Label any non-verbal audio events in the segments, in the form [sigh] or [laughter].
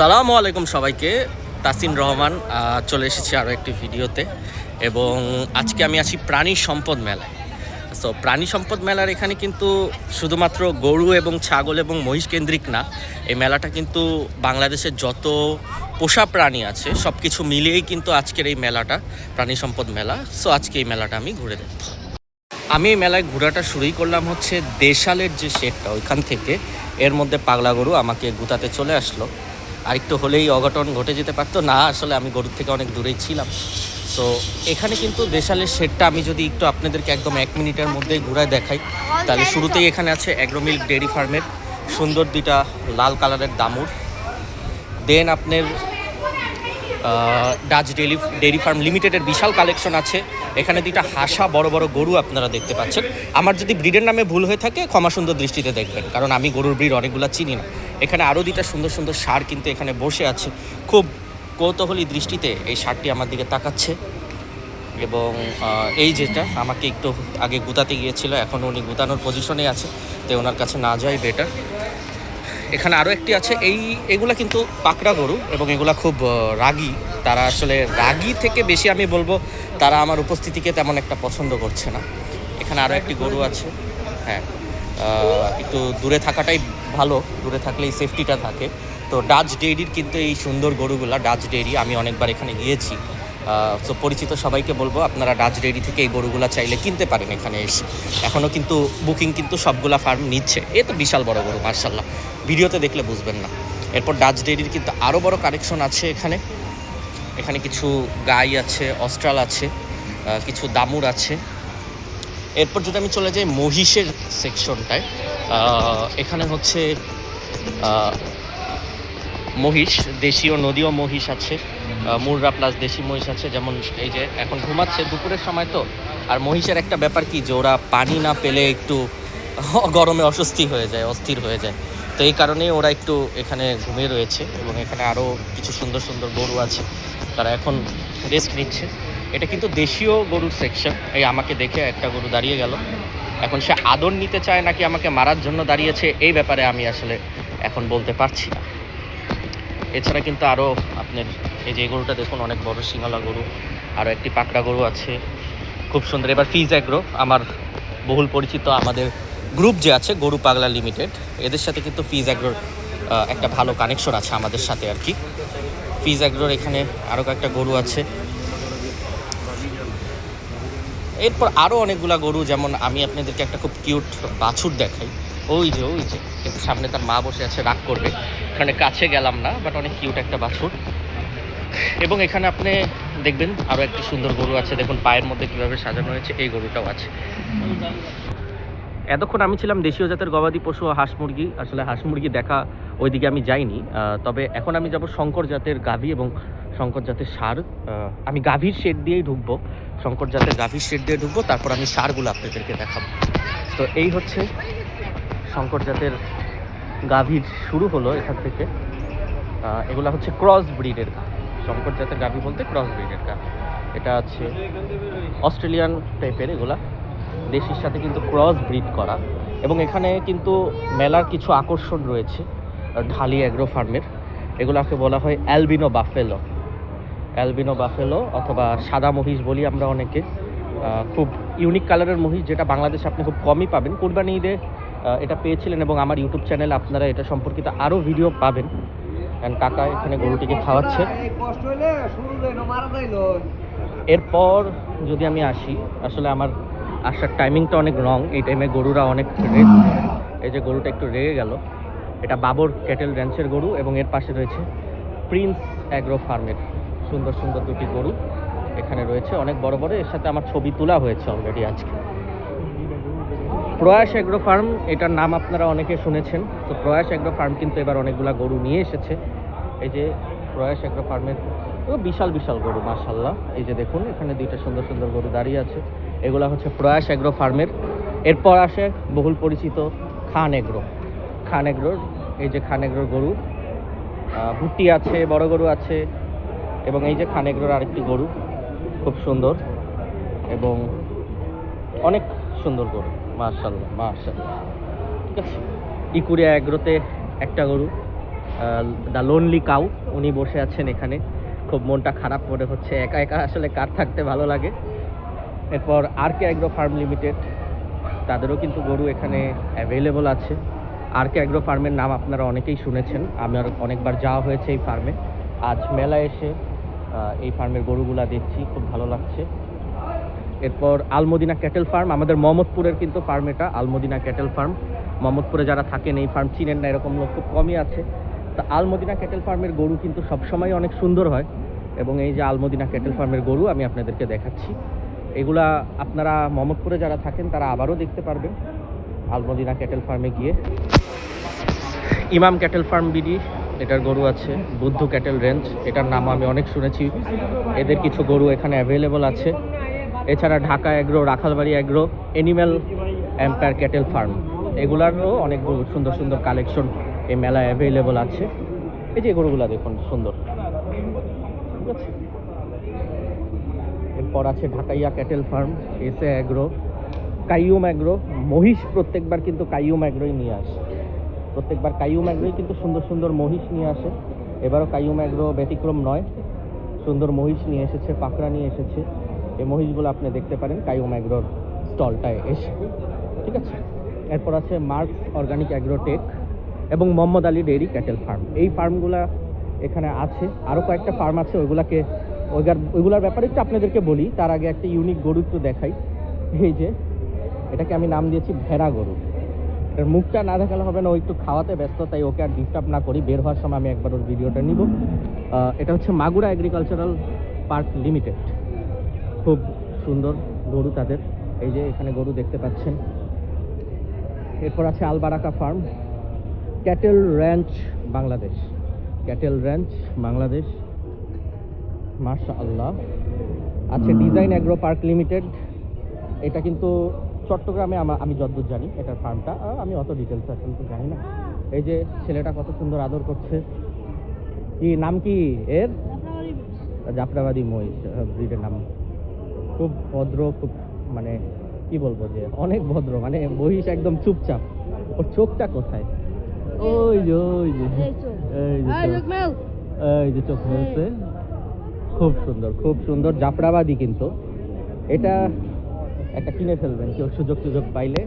আসসালামু আলাইকুম সবাইকে। তাসিন রহমান চলে এসেছি আরও একটি ভিডিওতে। এবং আজকে আমি আছি প্রাণী সম্পদ মেলায়। সো প্রাণী সম্পদ মেলার এখানে কিন্তু শুধুমাত্র গরু এবং ছাগল এবং মহিষ কেন্দ্রিক না, এই মেলাটা কিন্তু বাংলাদেশের যত পোষা প্রাণী আছে সব কিছু মিলিয়েই কিন্তু আজকের এই মেলাটা, প্রাণী সম্পদ মেলা। সো আজকে এই মেলাটা আমি ঘুরে দেখব। আমি এই মেলায় ঘোরাটা শুরুই করলাম হচ্ছে দেশালের যে শেডটা ওইখান থেকে। এর মধ্যে পাগলা গরু আমাকে গুতাতে চলে আসলো। আর একটু হলেই অঘটন ঘটে যেতে পারতো। না, আসলে আমি গরুর থেকে অনেক দূরেই ছিলাম। তো এখানে কিন্তু দেশালের শেডটা আমি যদি একটু আপনাদেরকে একদম এক মিনিটের মধ্যে ঘুরায় দেখাই, তাহলে শুরুতেই এখানে আছে অ্যাগ্রোমিল্ক ডেয়ারি ফার্মের সুন্দর দুইটা লাল কালারের দামুর দেন আপনার ডাচ ডেলি ডেয়ারি ফার্ম লিমিটেডের বিশাল কালেকশন আছে। এখানে দুইটা হাসা, বড় বড় গরু আপনারা দেখতে পাচ্ছেন। আমার যদি ব্রিডের নামে ভুল হয়ে থাকে, ক্ষমা সুন্দর দৃষ্টিতে দেখবেন, কারণ আমি গরুর ব্রিড অনেকগুলো চিনি না। এখানে আরও দুইটা সুন্দর সুন্দর সার কিন্তু এখানে বসে আছে। খুব কৌতূহলী দৃষ্টিতে এই সারটি আমার দিকে তাকাচ্ছে। এবং এই যেটা আমাকে একটু আগে গুতাতে গিয়েছিল, এখন উনি গুতানোর পজিশনে আছে, তো ওনার কাছে না যাই বেটার এখানে আরও একটি আছে। এই, এগুলা কিন্তু পাকড়া গরু এবং এগুলা খুব রাগী। তারা আসলে রাগী থেকে বেশি আমি বলব, তারা আমার উপস্থিতিকে তেমন একটা পছন্দ করছে না। এখানে আরও একটি গরু আছে। হ্যাঁ একটু দূরে থাকাটাই ভালো। দূরে থাকলে এই সেফটিটা থাকে। তো ডাচ ডেইরির কিন্তু এই সুন্দর গরুগুলা ডাচ ডেইরি আমি অনেকবার এখানে গিয়েছি। তো পরিচিত সবাইকে বলব, আপনারা ডাচ ডেইরি থেকে এই গরুগুলো চাইলে কিনতে পারেন এখানে এসে। এখনও কিন্তু বুকিং কিন্তু সবগুলা ফার্ম নিচ্ছে। এ তো বিশাল বড় গরু মার্শাল্লাহ ভিডিওতে দেখলে বুঝবেন না। এরপর ডাচ ডেইরির কিন্তু আরও বড় কালেকশন আছে এখানে। এখানে কিছু গাই আছে, অস্ট্রাল আছে কিছু দামুর আছে। এরপর যদি আমি চলে যাই মহিষের সেকশনটায় এখানে হচ্ছে মহিষ, দেশীয় নদীয় মহিষ আছে। মুররা প্লাস দেশি মহিষ আছে, যেমন এই যে এখন ঘুমাচ্ছে দুপুরের সময় তো। আর মহিষের একটা ব্যাপার কি, যে ওরা পানি না পেলে একটু [laughs] গরমে অস্বস্তি হয়ে যায়, অস্থির হয়ে যায়। তো এই কারণে ওরা একটু এখানে ঘুমিয়ে রয়েছে এবং এখানে আরও কিছু সুন্দর সুন্দর গরু আছে, তারা এখন রেস্ট নিচ্ছে। এটা কিন্তু দেশীয় গরুর সেকশন এই আমাকে দেখে একটা গরু দাঁড়িয়ে গেল। এখন সে আদর নিতে চায় নাকি আমাকে মারার জন্য দাঁড়িয়েছে, এই ব্যাপারে আমি আসলে এখন বলতে পারছি না। এছাড়া কিন্তু আরও আপনার এই যে গরুটা দেখুন, অনেক বড় সিঙ্গলা গরু আরও একটি পাকড়া গরু আছে। খুব সুন্দর। এবার ফিজ অ্যাগ্রো, আমার বহুল পরিচিত আমাদের গ্রুপ যে আছে, গরু পাগলা লিমিটেড, এদের সাথে কিন্তু ফিজ অ্যাগ্রোর একটা ভালো কানেকশন আছে আমাদের সাথে আর কি। ফিজ অ্যাগ্রোর এখানে আরও কয়েকটা গরু আছে। এরপর আরও অনেকগুলা গরু, যেমন আমি আপনাদেরকে একটা খুব কিউট বাছুর দেখাই। ওই যে ওই যে, সামনে তার মা বসে আছে, রাগ করবে। এখানে কাছে গেলাম না বাট অনেক কিউট একটা বাছুর। এবং এখানে আপনি দেখবেন আরও একটি সুন্দর গরু আছে, দেখুন পায়ের মধ্যে কীভাবে সাজানো হয়েছে, এই গরুটাও আছে। এতক্ষণ আমি ছিলাম দেশীয় জাতের গবাদি পশু হাঁস মুরগি, আসলে হাঁস মুরগি দেখা ওইদিকে আমি যাইনি তবে এখন আমি যাব শঙ্কর জাতের গাভী এবং শঙ্কর জাতের সার আমি গাভীর শেড দিয়েই ঢুকবো, শঙ্কর জাতের গাভীর শেড দিয়ে ঢুকবো, তারপর আমি সারগুলো আপনাদেরকে দেখাবো। তো এই হচ্ছে শঙ্কর জাতের গাভীর শুরু হলো এখান থেকে। এগুলা হচ্ছে ক্রস ব্রিডের গাভী। শঙ্কর জাতের গাভী বলতে ক্রস ব্রিডের গাভী। এটা আছে অস্ট্রেলিয়ান টাইপের এগুলা। দেশির সাথে কিন্তু ক্রস ব্রিড করা। এবং এখানে কিন্তু মেলার কিছু আকর্ষণ রয়েছে, ঢালি অ্যাগ্রো ফার্মের। এগুলাকে বলা হয় অ্যালবিনো বাফেলো। অ্যালবিনো বাফেলো অথবা সাদা মহিষ বলি আমরা অনেকে। খুব ইউনিক কালারের মহিষ, যেটা বাংলাদেশে আপনি খুব কমই পাবেন। কোরবানি ঈদে এটা পেয়েছিলেন এবং আমার ইউটিউব চ্যানেলে আপনারা এটা সম্পর্কিত আরও ভিডিও পাবেন। কারণ কাকা এখানে গরুটিকে খাওয়াচ্ছে। এরপর যদি আমি আসি, আসলে আমার আসার টাইমিংটা অনেক রং এই টাইমে গরুরা অনেক রেস্ট এই যে গরুটা একটু রেগে গেল। এটা বাবর ক্যাটেল র্যাঞ্চের গরু এবং এর পাশে রয়েছে প্রিন্স অ্যাগ্রো ফার্মের সুন্দর সুন্দর দুটি গরু এখানে রয়েছে। অনেক বড় বড়, এর সাথে আমার ছবি তোলা হয়েছে অলরেডি আজকে। প্রয়াস অ্যাগ্রো ফার্ম, এটার নাম আপনারা অনেকে শুনেছেন। তো প্রয়াস অ্যাগ্রো ফার্ম কিন্তু এবার অনেকগুলা গরু নিয়ে এসেছে। এই যে প্রয়াস অ্যাগ্রো ফার্মের বিশাল বিশাল গরু মাশাল্লাহ এই যে দেখুন, এখানে দুইটা সুন্দর সুন্দর গরু দাঁড়িয়ে আছে। এগুলো হচ্ছে প্রয়াস অ্যাগ্রো ফার্মের। এরপর আসে বহুল পরিচিত খান এগ্রো। খান এগ্রোর, এই যে খান এগ্রোর গরু। ভুট্টি আছে, বড় গরু আছে, এবং এই যে খান এগ্রোর আরেকটি গরু। খুব সুন্দর এবং অনেক সুন্দর গরু। মার্শাল্লাহ মার্শাল্লাহ ঠিক আছে? ইকুরিয়া অ্যাগ্রোতে একটা গরু দ্য লোনলি কাউ, উনি বসে আছেন এখানে। খুব মনটা খারাপ মনে হচ্ছে, একা একা আসলে কার থাকতে ভালো লাগে? এরপর R K agro farm limited, তাদেরও কিন্তু গরু এখানে অ্যাভেলেবল আছে। আর কে অ্যাগ্রো ফার্মের নাম আপনারা অনেকেই শুনেছেন আমার অনেকবার যাওয়া হয়েছে এই ফার্মে। আজ মেলা এসে এই ফার্মের গরুগুলা দেখছি, খুব ভালো লাগছে। এরপর আলমদিনা ক্যাটেল ফার্ম, আমাদের মোহাম্মদপুরের কিন্তু ফার্ম এটা, আলমদিনা ক্যাটেল ফার্ম। মোহাম্মদপুরে যারা থাকেন, এই ফার্ম চিনেন না, এরকম লোক খুব কমই আছে। তা আলমদিনা ক্যাটেল ফার্মের গরু কিন্তু সবসময় অনেক সুন্দর হয়। এবং এই যে আলমদিনা ক্যাটেল ফার্মের গরু, আমি আপনাদেরকে দেখাচ্ছি। এগুলা আপনারা মোহাম্মদপুরে যারা থাকেন, তারা আবারও দেখতে পারবেন। আলমদিনা ক্যাটেল ফার্মে গিয়ে। ইমাম ক্যাটেল ফার্ম বিডি, এটার গরু আছে, বুদ্ধ ক্যাটেল রেঞ্জ। এটার নাম আমি অনেক শুনেছি। এদের কিছু গরু এখানে অ্যাভেলেবল আছে। এছাড়া Dhaka agro, Rakhalbari agro animal empire cattle farm, এগুলারও অনেক সুন্দর সুন্দর কালেকশন এই মেলায় অ্যাভেলেবল আছে। এই যে গরুগুলা দেখুন, সুন্দর। ঠিক আছে? এরপর আছে ঢাকাইয়া ক্যাটেল ফার্ম এসে অ্যাগ্রো কাইয়ুম অ্যাগ্রো মহিষ প্রত্যেকবার কিন্তু কাইয়ুম অ্যাগ্রোই নিয়ে আসে। প্রত্যেকবার কাইয়ুম অ্যাগ্রোই কিন্তু সুন্দর সুন্দর মহিষ নিয়ে আসে। এবারও কাইয়ুম অ্যাগ্রো ব্যতিক্রম নয়, সুন্দর মহিষ নিয়ে এসেছে, পাকড়া নিয়ে এসেছে। এই মহিষগুলো আপনি দেখতে পারেন কাইয়ুম অ্যাগ্রোর স্টলটায় এসে। ঠিক আছে? এরপর আছে মার্কস অর্গানিক অ্যাগ্রোটেক এবং Mohammad Ali dairy cattle farm. এই ফার্মগুলা এখানে আছে। আরও কয়েকটা ফার্ম আছে, ওইগুলাকে ওইগার, ওইগুলার ব্যাপারে একটু আপনাদেরকে বলি। তার আগে একটা ইউনিক গরু একটু দেখাই। এই যে, এটাকে আমি নাম দিয়েছি ভেড়া গরু। এর মুখটা না দেখালে হবে না, ও একটু খাওয়াতে ব্যস্ত, তাই ওকে আর ডিস্টার্ব না করি। বের হওয়ার সময় আমি একবার ওর ভিডিওটা নিব। এটা হচ্ছে মাগুরা এগ্রিকালচারাল পার্ক লিমিটেড খুব সুন্দর গরু তাদের। এই যে এখানে গরু দেখতে পাচ্ছেন। এরপর আছে Albaraka farm cattle ranch Bangladesh. Cattle ranch Bangladesh. মাশা আল্লাহ আছে ডিজাইন অ্যাগ্রো পার্ক লিমিটেড। এটা কিন্তু চট্টগ্রামে আমা- আমি যতদূর জানি এটার ফার্মটা। আমি অত ডিটেলস আসলে তো জানি না। এই যে ছেলেটা কত সুন্দর আদর করছে। কি নাম কি এর? জাফরাবাদী মহিষ। ব্রিডের নাম। খুব ভদ্র খুব মানে কি বলব যে অনেক ভদ্র মানে মহিষ একদম চুপচাপ। ওর চোখটা কোথায়? ওই যে ওই যে। এই যে চোখ। হয়েছে। খুব সুন্দর খুব সুন্দর জাফরাবাদী কিন্তু। এটা একটা কিনে ফেলবেন কেউ সুযোগ সুযোগ পাইলে।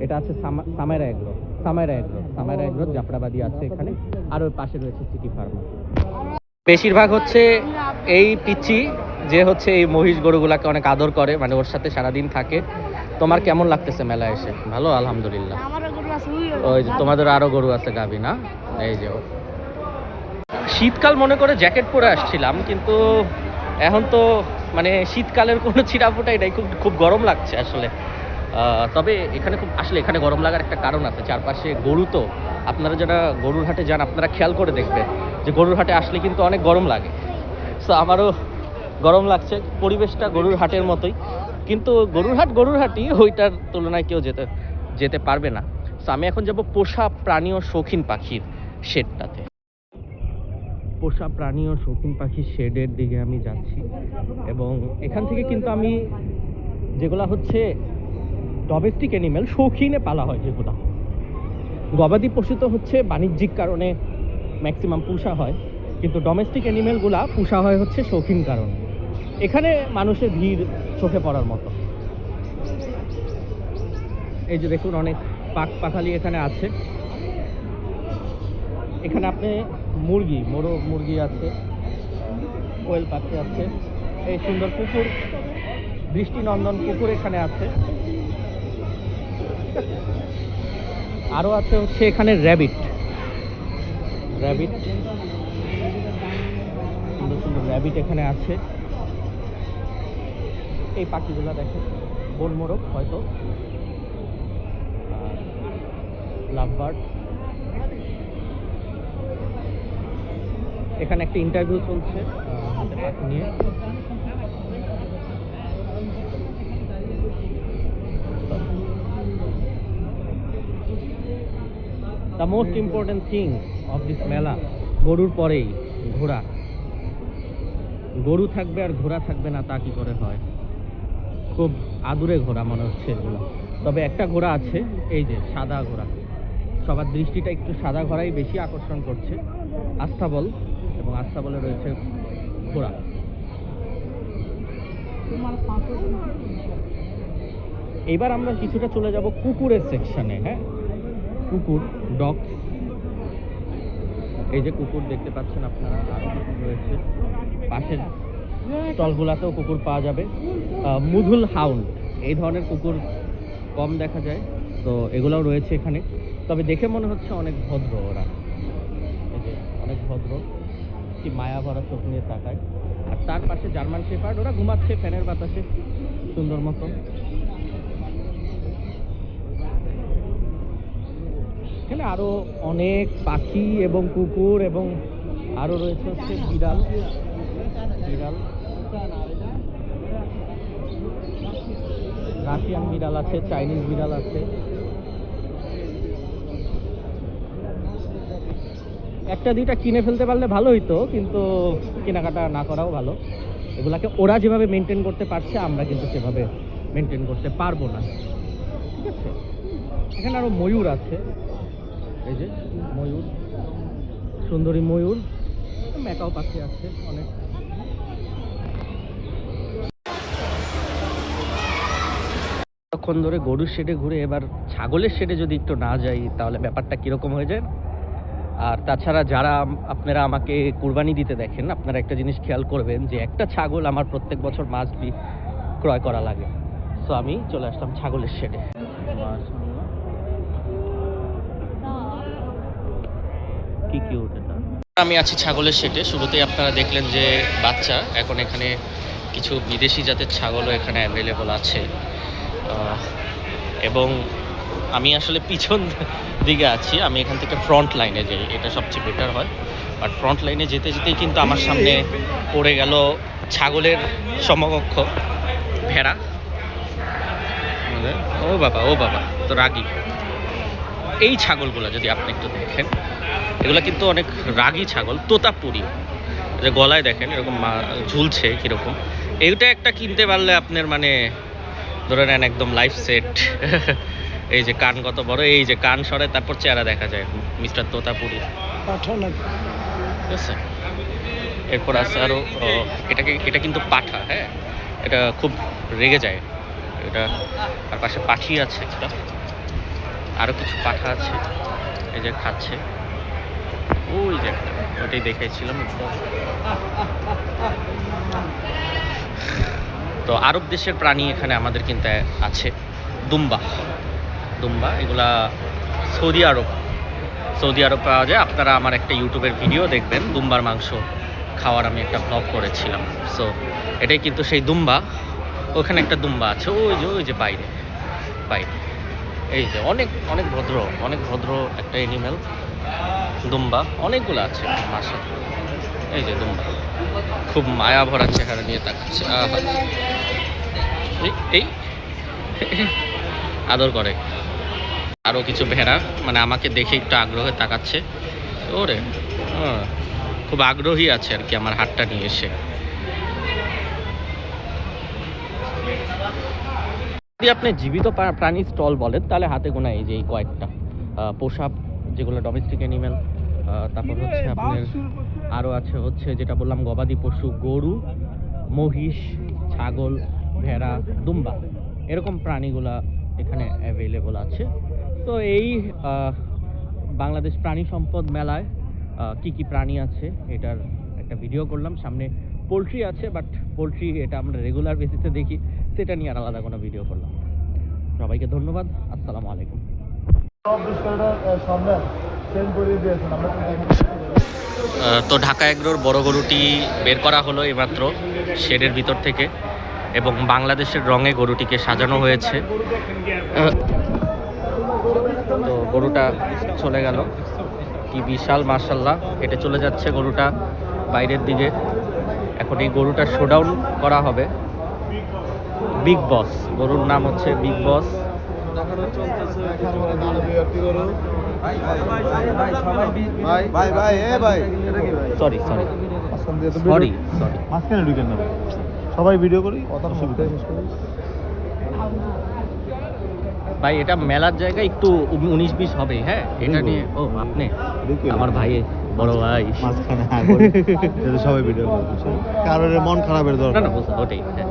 এটা আছে সামা- Samaira agro Samaira agro Samaira agro Jafarabadi আছে এখানে। আর ওর পাশে রয়েছে সিটি ফার্ম। বেশিরভাগ হচ্ছে এই পিচ্ছি যে হচ্ছে এই মহিষ গরুগুলাকে অনেক আদর করে মানে ওর সাথে সারাদিন থাকে। তোমার কেমন লাগতেছে মেলা এসে? ভালো আলহামদুলিল্লাহ। ওই যে তোমাদের আরও গরু আছে গাবি না? এই যে শীতকাল মনে করে জ্যাকেট পরে আসছিলাম কিন্তু এখন তো মানে শীতকালের কোনো ছিঁড়াফোটাই নাই খুব খুব গরম লাগছে আসলে। আহ, তবে এখানে খুব আসলে এখানে গরম লাগার একটা কারণ আছে চারপাশে গরু তো। আপনারা যারা গরুর হাটে যান আপনারা খেয়াল করে দেখবেন যে গরুর হাটে আসলে কিন্তু অনেক গরম লাগে। সো আমারও গরম লাগছে, পরিবেশটা গরুর হাটের মতোই। কিন্তু গরুর হাট, গরুর হাটই ওইটার তুলনায় কেউ যেতে যেতে পারবে না। আমি এখন যাব পোষা প্রাণী ও শৌখিন পাখির শেডটাতে। পোষা প্রাণী ও শৌখিন পাখির শেডের দিকে আমি যাচ্ছি। এবং এখান থেকে কিন্তু আমি যেগুলা হচ্ছে ডমেস্টিক অ্যানিমেল শৌখিনে পালা হয় যেগুলা। গবাদি পশু তো হচ্ছে বাণিজ্যিক কারণে ম্যাক্সিমাম পোষা হয়। কিন্তু ডোমেস্টিক অ্যানিমেলগুলা পোষা হয় হচ্ছে শৌখিন কারণে। এখানে মানুষের ভিড় চোখে পড়ার মতো। এই যে দেখুন, অনেক পাক পাখালি এখানে আছে। এখানে আপনি মুরগি, মোরগ মুরগি আছে, কোয়েল পাখি আছে, এই সুন্দর কুকুর, দৃষ্টিনন্দন পুকুর এখানে আছে। আরও আছে হচ্ছে এখানে র্যাবিট। র্যাবিট, সুন্দর সুন্দর র্যাবিট এখানে আছে। এই পাখিগুলো বন মোরগ হয়তো। লাভবার্ড। এখানে একটা ইন্টারভিউ চলছে নিয়ে। The most important thing of this মেলা, গরুর পরেই ঘোড়া। গরু থাকবে আর ঘোড়া থাকবে না, তা কি করে হয়? খুব আদুরে ঘোড়া মনে হচ্ছে এগুলো। তবে একটা ঘোড়া আছে এই যে সাদা ঘোড়া। সবার দৃষ্টিটা একটু সাদা ঘোড়াই বেশি আকর্ষণ করছে। আস্তাবল এবং আস্তাবলে রয়েছে ঘোড়া। এবার আমরা কিছুটা চলে যাব কুকুরের সেকশনে হ্যাঁ? কুকুর ডগ এই যে কুকুর দেখতে পাচ্ছেন আপনারা আরও কুকুর রয়েছে। পাশের স্টলগুলাতেও কুকুর পাওয়া যাবে। মুধুল হাউন্ড, এই ধরনের কুকুর কম দেখা যায়, তো এগুলোও রয়েছে এখানে। তবে দেখে মনে হচ্ছে অনেক ভদ্র ওরা। এই যে, অনেক ভদ্র, কি মায়া ভরা চোখ নিয়ে তাকায়। আর তার পাশে জার্মান শেপার্ড ওরা ঘুমাচ্ছে ফ্যানের বাতাসে, সুন্দর মতো। এখানে আরও অনেক পাখি এবং কুকুর এবং আরও রয়েছে হচ্ছে বিড়াল। বিড়াল। রাশিয়ান বিড়াল আছে, চাইনিজ বিড়াল আছে। একটা দুইটা কিনে ফেলতে পারলে ভালো হইতো, কিন্তু কেনাকাটা না করাও ভালো। এগুলাকে ওরা যেভাবে মেনটেন করতে পারছে, আমরা কিন্তু সেভাবে মেনটেন করতে পারব না। ঠিক আছে? এখানে আরও ময়ূর আছে। এই যে ময়ূর, সুন্দরী ময়ূর ম্যাকাও পাখি আছে অনেক। তখন ধরে গরুর শেডে ঘুরে এবার ছাগলের শেডে যদি একটু না যাই, তাহলে ব্যাপারটা কীরকম হয়ে যায়? আর তাছাড়া যারা আপনারা আমাকে কুরবানি দিতে দেখেন, আপনারা একটা জিনিস খেয়াল করবেন যে একটা ছাগল আমার প্রত্যেক বছর মাছ বি ক্রয় করা লাগে। সো আমি চলে আসলাম ছাগলের শেডে। আমি আছি ছাগলের শেডে। শুরুতেই আপনারা দেখলেন যে বাচ্চা, এখন এখানে কিছু বিদেশি জাতের ছাগলও এখানে অ্যাভেলেবল আছে। এবং আমি আসলে পিছন দিকে আছি। আমি এখান থেকে ফ্রন্ট লাইনে যাই, এটা সবচেয়ে বেটার হয়। বাট ফ্রন্ট লাইনে যেতে যেতেই কিন্তু আমার সামনে পড়ে গেল ছাগলের সমকক্ষ ভেড়া। ও বাবা ও বাবা, তো রাগি। এই ছাগলগুলো যদি আপনি একটু দেখেন, এগুলো কিন্তু অনেক রাগী ছাগল, তোতাপুরি। যে গলায় দেখেন এরকম ঝুলছে কীরকম। এইটা একটা কিনতে পারলে আপনার মানে ধরে নেন একদম লাইফ সেট [laughs] এই যে কান কত বড় এই যে কান সরে তারপর চেহারা দেখা যায় মিস্টার তোতাপুরি। ঠিক আছে? এরপর আছে আরও এটাকে এটা কিন্তু পাঠা হ্যাঁ? এটা খুব রেগে যায়। এটা আর পাশে পাখি আছে একটা। আরও কিছু পাঠা আছে এই যে খাচ্ছে। ওই যে একটা ওটাই দেখেছিলাম। [laughs] তো আরব দেশের প্রাণী এখানে আমাদের কিন্তু আছে। দুম্বা। দুম্বা, এগুলা সৌদি আরব। সৌদি আরব পাওয়া যায়। আপনারা আমার একটা ইউটিউবের ভিডিও দেখবেন। দুম্বার মাংস খাওয়ার আমি একটা ব্লগ করেছিলাম। সো এটাই কিন্তু সেই দুম্বা। ওখানে একটা দুম্বা আছে। ওই যে ওই যে বাইরে। বাইরে। এই যে, অনেক অনেক ভদ্র অনেক ভদ্র একটা এনিম্যাল দুম্বা। অনেকগুলো আছে। মাসে এই যে দুম্বা। খুব মায়া ভরা চেহারা নিয়ে তাকাচ্ছে। এই আদর করে। আরও কিছু ভেড়া মানে আমাকে দেখে একটু আগ্রহে তাকাচ্ছে। ওরে খুব আগ্রহী আছে আর কি আমার হাতটা নিয়ে এসে। যদি আপনি জীবিত প্রা- প্রাণী স্টল বলেন, তাহলে হাতে গোনা এই যে এই কয়েকটা পোষা, যেগুলো ডোমেস্টিক অ্যানিম্যাল তারপর হচ্ছে আপনার আরও আছে হচ্ছে যেটা বললাম গবাদি পশু গরু মহিষ ছাগল ভেড়া দুম্বা এরকম প্রাণীগুলা এখানে অ্যাভেলেবল আছে। তো এই বাংলাদেশ প্রাণী সম্পদ মেলায় কি কি প্রাণী আছে এটার একটা ভিডিও করলাম। সামনে পোলট্রি আছে বাট পোলট্রি এটা আমরা রেগুলার বেসিসে দেখি সেটা নিয়ে আর আলাদা কোনো ভিডিও করলাম সবাইকে ধন্যবাদ আসসালামু আলাইকুম। তো ঢাকা এগ্রোর বড় গরুটি বের করা হলো এইমাত্র শেডের ভিতর থেকে এবং বাংলাদেশের রঙে গরুটিকে সাজানো হয়েছে। তো গরুটা চলে গেল। কি বিশাল মার্শাল্লাহ হেঁটে চলে যাচ্ছে গরুটা বাইরের দিকে। এখন এই গরুটা শোডাউন করা হবে। বিগ বস গরুর নাম হচ্ছে বিগ বস ভাই ভাই এ ভাই। সরি সরি মাঝখান দিয়ে তো সরি সরি মাঝখানে ঢুকেন না। সবাই ভিডিও করি অসুবিধা ভাই এটা মেলার জায়গা একটু উনিশ বিশ হবে হ্যাঁ? এটা নিয়ে ও আপনি। আমার ভাই বড় ভাই। মাঝখানে হ্যাঁ সবাই ভিডিও কারোর মন খারাপের দরকার। না ওটাই হ্যাঁ।